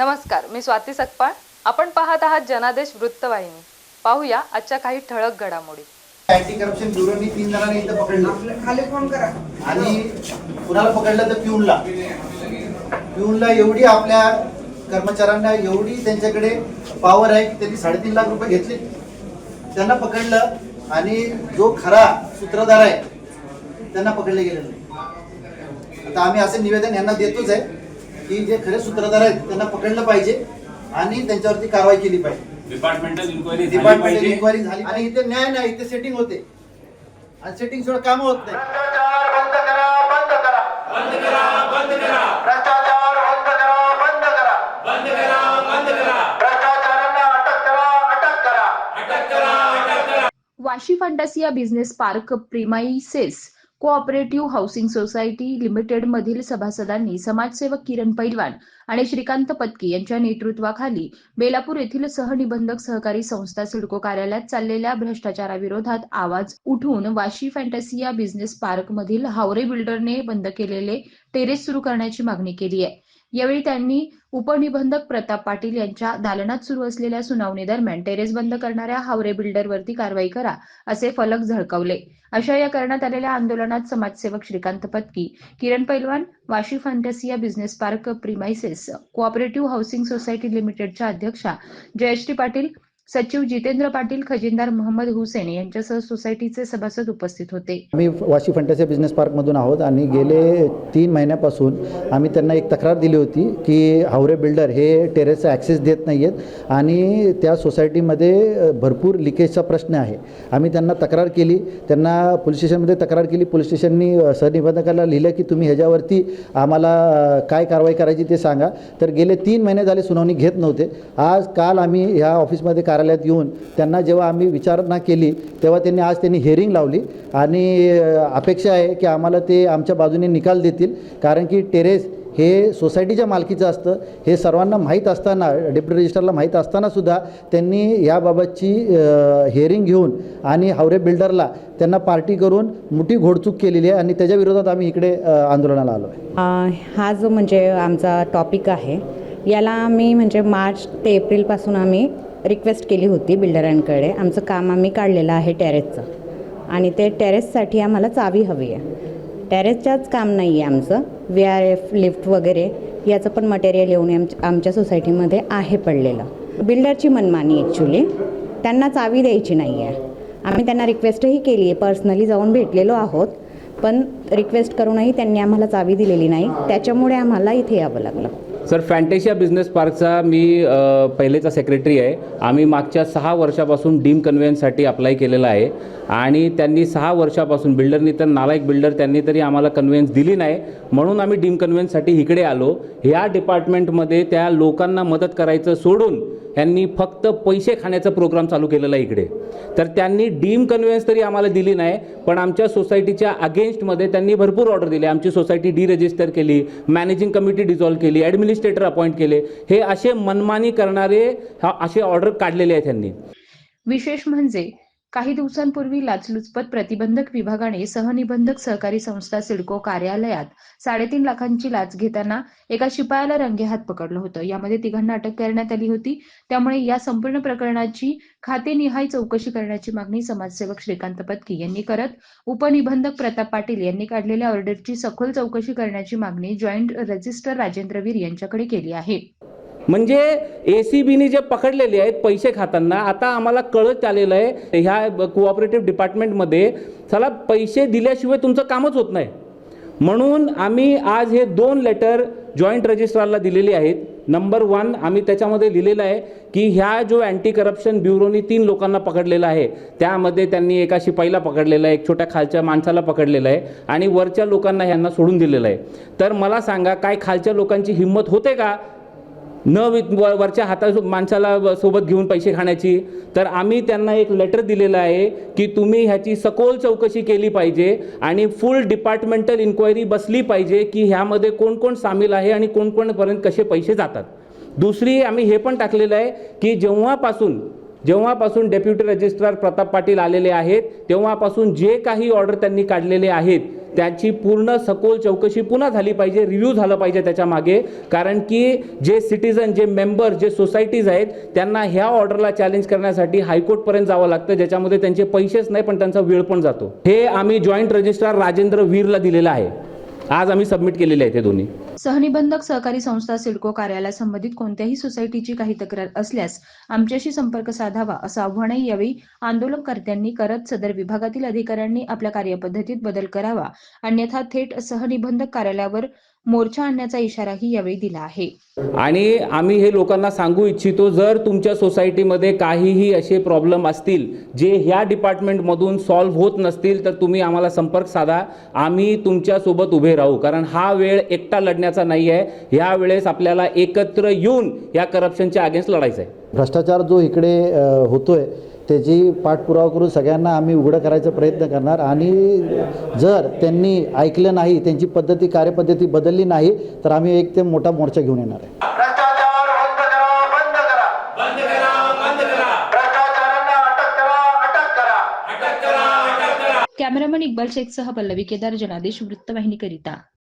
नमस्कार मी स्वाती सकपाळ. आपण पाहत आहात जनादेश वृत्तवाहिनी. पाहूया आजच्या काही ठळक घडामोडी. अँटी करप्शन ब्युरोनी तीन जणांनी इथं पकडलं. खाली फोन करा. आणि कुणाला पकडलं तर पिऊनला. पिऊनला एवढी आपल्या कर्मचाऱ्यांना एवढी त्यांच्याकडे पॉवर आहे की त्यांनी साडेतीन लाख रुपये घेतले. त्यांना पकडलं आणि जो खरा सूत्रधार आहे त्यांना पकडले गेले नाही आता आम्ही असे निवेदन यांना देतोच आहे. की जे खरे सूत्रधार आहेत त्यांना पकडलं पाहिजे आणि त्यांच्यावरती कारवाई केली पाहिजे. डिपार्टमेंटल इन्क्वायरी झाली डिपार्टमेंट पाहिजे. इन्क्वायरी झाली आणि इथे न्याय नाही इथे सेटिंग होते. आणि सेटिंग सोडा काम होत नाही. भ्रष्टाचार बंद करा बंद करा. बंद करा बंद करा. भ्रष्टाचार बंद करा बंद करा. बंद करा बंद करा. भ्रष्टाचारांना अटक करा अटक करा. अटक करा अटक करा. Vashi Fantasia business park premises cooperative housing society limited मधील सभासदांनी समाजसेवक किरण पैलवान आणि श्रीकांत पत्की यांच्या नेतृत्वाखाली बेलापूर येथील सहनिबंधक सहकारी संस्था सिडको कार्यालयात चाललेल्या भ्रष्टाचाराविरोधात आवाज उठून वाशी फॅन्टसिया बिझनेस पार्क मधील हावरे बिल्डरने बंद केलेले टेरेस सुरू करण्याची मागणी केली आहे. यावेळी त्यांनी उपनिबंधक प्रताप पाटील यांच्या दालनात सुरू असलेल्या सुनावणी दरम्यान टेरेस बंद करणाऱ्या हावरे बिल्डरवरती कारवाई करा असे फलक झळकवले. अशा या करण्यात आलेल्या आंदोलनात समाजसेवक Shrikant Patki Kiran Pailwan Vashi Fantasia business park premises cooperative housing society लिमिटेडच्या अध्यक्षा जयश्री पाटील सचिव जितेंद्र पाटील खजिनदार मोहम्मद हुसेन यांच्यासह सोसायटीचे सभासद उपस्थित होते. आम्ही वाशी फंटासिया बिझनेस पार्कमधून आहोत आणि गेले तीन महिन्यापासून आम्ही त्यांना एक तक्रार दिली होती की हावरे बिल्डर हे टेरेसचा ॲक्सेस देत नाही आहेत आणि त्या सोसायटीमध्ये भरपूर लिकेजचा प्रश्न आहे. आम्ही त्यांना तक्रार केली. त्यांना पोलीस स्टेशनमध्ये तक्रार केली. पोलीस स्टेशननी अ, सहनिबंधकाला लिहिलं की तुम्ही ह्याच्यावरती आम्हाला काय कारवाई करायची ते सांगा. तर गेले तीन महिने झाले सुनावणी घेत नव्हते. आज काल आम्ही ह्या ऑफिसमध्ये कार्यालयात येऊन त्यांना जेव्हा आम्ही विचारणा केली तेव्हा त्यांनी आज त्यांनी हेअरिंग लावली. आणि अपेक्षा आहे की आम्हाला ते आमच्या बाजूने निकाल देतील. कारण की टेरेस हे सोसायटीच्या मालकीचं असतं. हे सर्वांना माहीत असताना डेप्युटी रजिस्टरला माहीत असतानासुद्धा त्यांनी याबाबतची हेअरिंग घेऊन आणि हावरे बिल्डरला त्यांना पार्टी करून मोठी घोडचूक केलेली आहे आणि त्याच्या विरोधात आम्ही इकडे आंदोलनाला आलो आहे हा जो म्हणजे आमचा टॉपिक आहे याला आम्ही म्हणजे मार्च ते एप्रिलपासून आम्ही रिक्वेस्ट केली होती बिल्डरांकडे आमचं काम आम्ही काढलेलं आहे टेरेसचं आणि ते टेरेससाठी आम्हाला चावी हवी आहे. टेरेसच्याच काम नाही आहे आमचं. वी आर एफ लिफ्ट वगैरे याचं पण मटेरियल येऊन आमच्या आमच्या सोसायटीमध्ये आहे पडलेलं. बिल्डरची मनमानी ॲक्च्युली त्यांना चावी द्यायची नाही आहे. आम्ही त्यांना रिक्वेस्टही केली आहे. पर्सनली जाऊन भेटलेलो आहोत. पण रिक्वेस्ट करूनही त्यांनी आम्हाला चावी दिलेली नाही. त्याच्यामुळे आम्हाला इथे यावं लागलं. सर फॅन्टेशिया बिझनेस पार्कचा मी पहिलेचा सेक्रेटरी आहे. आम्ही मागच्या सहा वर्षापासून डीम कन्व्हेन्ससाठी अप्लाय केलेला आहे. आणि त्यांनी सहा वर्षापासून बिल्डरनी तर नालायक बिल्डर त्यांनी तरी आम्हाला कन्व्हेन्स दिली नाही. म्हणून आम्ही डीम कन्व्हेन्ससाठी इकडे आलो. ह्या डिपार्टमेंटमध्ये त्या लोकांना मदत करायचं सोडून यांनी फक्त पैसे खाण्याचा प्रोग्राम चालू केलेला आहे इकडे. तर त्यांनी डीम कन्व्हेन्स तरी आम्हाला दिली नाही पण आमच्या सोसायटीच्या अगेन्स्टमध्ये त्यांनी भरपूर ऑर्डर दिले. आमची सोसायटी डी रजिस्टर केली मॅनेजिंग कमिटी डिझॉल्व केली ॲडमिनिस्ट्रेटर अपॉइंट केले. हे असे मनमानी करणारे असे ऑर्डर काढलेले आहेत त्यांनी. विशेष म्हणजे काही दिवसांपूर्वी लाचलुचपत प्रतिबंधक विभागाने सहनिबंधक सहकारी संस्था सिडको कार्यालयात साडेतीन लाखांची लाच घेताना एका शिपायाला रंगेहात पकडलं होतं. यामध्ये तिघांना अटक करण्यात आली होती. त्यामुळे या संपूर्ण प्रकरणाची खातेनिहाय चौकशी करण्याची मागणी समाजसेवक श्रीकांत पत्की यांनी करत उपनिबंधक प्रताप पाटील यांनी काढलेल्या ऑर्डरची सखोल चौकशी करण्याची मागणी जॉईंट रजिस्टर राजेंद्र वीर यांच्याकडे केली आहे. म्हणजे ए सी बीने जे पकडलेले आहेत पैसे खाताना आता आम्हाला कळत आलेलं आहे ह्या कोऑपरेटिव्ह डिपार्टमेंटमध्ये चला पैसे दिल्याशिवाय तुमचं कामच होत नाही. म्हणून आम्ही आज हे दोन लेटर जॉईंट रजिस्ट्रारला दिलेली आहेत. नंबर वन आम्ही त्याच्यामध्ये लिहिलेलं आहे की ह्या जो अँटी करप्शन ब्युरोनी तीन लोकांना पकडलेला आहे त्यामध्ये त्यांनी एका शिपाईला पकडलेलं आहे एक छोट्या खालच्या माणसाला पकडलेलं आहे आणि वरच्या लोकांना ह्यांना सोडून दिलेलं आहे. तर मला सांगा काय खालच्या लोकांची हिंमत होते का? न वि- वरच्या हाता माणसाला सोबत घेऊन पैसे खाण्याची. तर आम्ही त्यांना एक लेटर दिलेलं आहे की तुम्ही ह्याची सखोल चौकशी केली पाहिजे आणि फुल डिपार्टमेंटल इन्क्वायरी बसली पाहिजे की ह्यामध्ये कोण कोण सामील आहे आणि कोण कोणपर्यंत कसे पैसे जातात. दुसरी आम्ही हे पण टाकलेलं आहे की जेव्हापासून जेव्हापासून डेप्युटी रजिस्ट्रार प्रताप पाटील आलेले आहेत तेव्हापासून जे काही ऑर्डर त्यांनी काढलेले आहेत त्याची पूर्ण सखोल चौकशी पुन्हा झाली पाहिजे रिव्ह्यू झालं पाहिजे त्याच्यामागे. कारण की जे सिटीजन जे मेंबर जे सोसायटीज आहेत त्यांना ह्या ऑर्डरला चॅलेंज करण्यासाठी हायकोर्टपर्यंत जावं लागतं. ज्याच्यामध्ये त्यांचे पैसेच नाही पण त्यांचा वेळ पण जातो. हे आम्ही जॉईंट रजिस्ट्रार राजेंद्र वीरला दिलेलं आहे. आज आम्ही सबमिट केलेले आहेत ते दोन्ही. सहनिबंधक सहकारी संस्था सिडको कार्यालया संबंधित कोणत्याही सोसायटीची काही तक्रार असल्यास आमच्याशी संपर्क साधावा असं आव्हानही यावेळी आंदोलनकर्त्यांनी करत सदर विभागातील अधिकाऱ्यांनी आपल्या कार्यपद्धतीत बदल करावा. अन्यथा थेट सहनिबंधक कार्यालयावर मोर्चा आणण्याचा इशाराही यावेळी दिला आहे. आणि आम्ही हे लोकांना सांगू इच्छितो जर तुमच्या सोसायटीमध्ये काहीही असे प्रॉब्लेम असतील जे ह्या डिपार्टमेंटमधून सॉल्व्ह होत नसतील तर तुम्ही आम्हाला संपर्क साधा. आम्ही तुमच्यासोबत उभे राहू कारण हा वेळ एकटा लढण्याचा नाही आहे ह्या वेळेस आपल्याला एकत्र येऊन या करप्शनच्या अगेन्स्ट लढायचं आहे भ्रष्टाचार जो इकडे होतोय त्याची पाठपुरावा करून सगळ्यांना आम्ही उघडं करायचा प्रयत्न करणार. आणि जर त्यांनी ऐकलं नाही त्यांची पद्धती कार्यपद्धती बदलली नाही तर आम्ही एक ते मोठा मोर्चा घेऊन येणार आहे. भ्रष्टाचार बंद करा बंद करा. बंद करा बंद करा. भ्रष्टाचारांना अटक करा. अटक करा अटक करा. कॅमेरामन इक्बाल शेखसह पल्लवी केदार जनादेश वृत्तवाहिनीकरिता.